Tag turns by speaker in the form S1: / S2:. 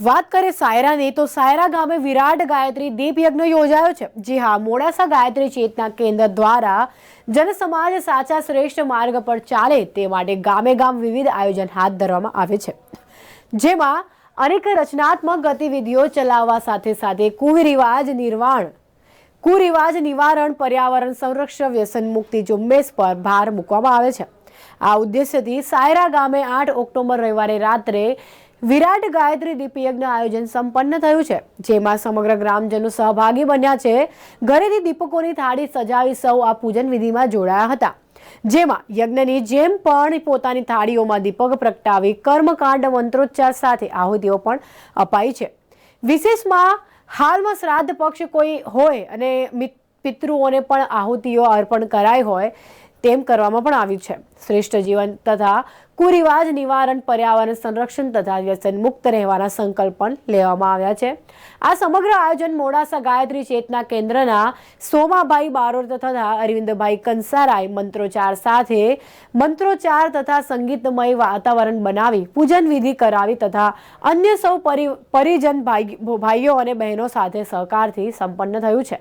S1: વાત કરીએ સાયરાની, તો સાયરા ગામે વિરાટ ગાયત્રી દીપ યજ્ઞ યોજાયો છે. જી હા, મોડાસા ગાયત્રી ચેતના કેન્દ્ર દ્વારા જનસમાજ સાચા શ્રેષ્ઠ માર્ગ પર ચાલે તે માટે ગામે ગામ વિવિધ આયોજન હાથ ધરવામાં આવે છે. જેમાં અનેક રચનાત્મક ગતિવિધિઓ ચલાવવા સાથે સાથે કુરિવાજ નિર્વાણ, કુરિવાજ નિવારણ, પર્યાવરણ સંરક્ષણ, વ્યસન મુક્તિ ઝુંબેશ પર ભાર મૂકવામાં આવે છે. આ ઉદ્દેશ્યથી સાયરા ગામે આઠ ઓક્ટોબર રવિવારે રાત્રે વિરાટ ગાયત્રી દીપયજ્ઞ આયોજન સંપન્ન થયું છે, જેમાં સમગ્ર ગ્રામજનો સહભાગી બન્યા છે. ઘરેથી દીપકોની થાળી સજાવી સૌ આ પૂજન વિધિમાં જોડાયા હતા. જેમાં યજ્ઞની જેમ પણ પોતાની થાળીઓમાં દીપક પ્રગટાવી કર્મકાંડ મંત્રોચ્ચાર સાથે આહુતિઓ પણ અપાઈ છે. વિશેષમાં હાલમાં શ્રાદ્ધ પક્ષ કોઈ હોય અને પિતૃઓને પણ આહુતિઓ અર્પણ કરાઈ હોય તેમ કરવામાં પણ આવ્યું છે. શ્રેષ્ઠ જીવન તથા કુરિવાજ નિવારણ, પર્યાવરણ સંરક્ષણ તથા વ્યસન મુક્ત રહેવાના સંકલ્પ પણ લેવામાં આવ્યા છે. આ સમગ્ર આયોજન મોડાસા ગાયત્રી ચેતના કેન્દ્રના સોમાભાઈ બારોર તથા અરવિંદભાઈ કંસારાય મંત્રોચ્ચાર સાથે મંત્રોચ્ચાર તથા સંગીતમય વાતાવરણ બનાવી, પૂજન વિધિ કરાવી તથા અન્ય સૌ પરિ, પરિજન ભાઈ, ભાઈઓ અને બહેનો સાથે સહકારથી સંપન્ન થયું છે.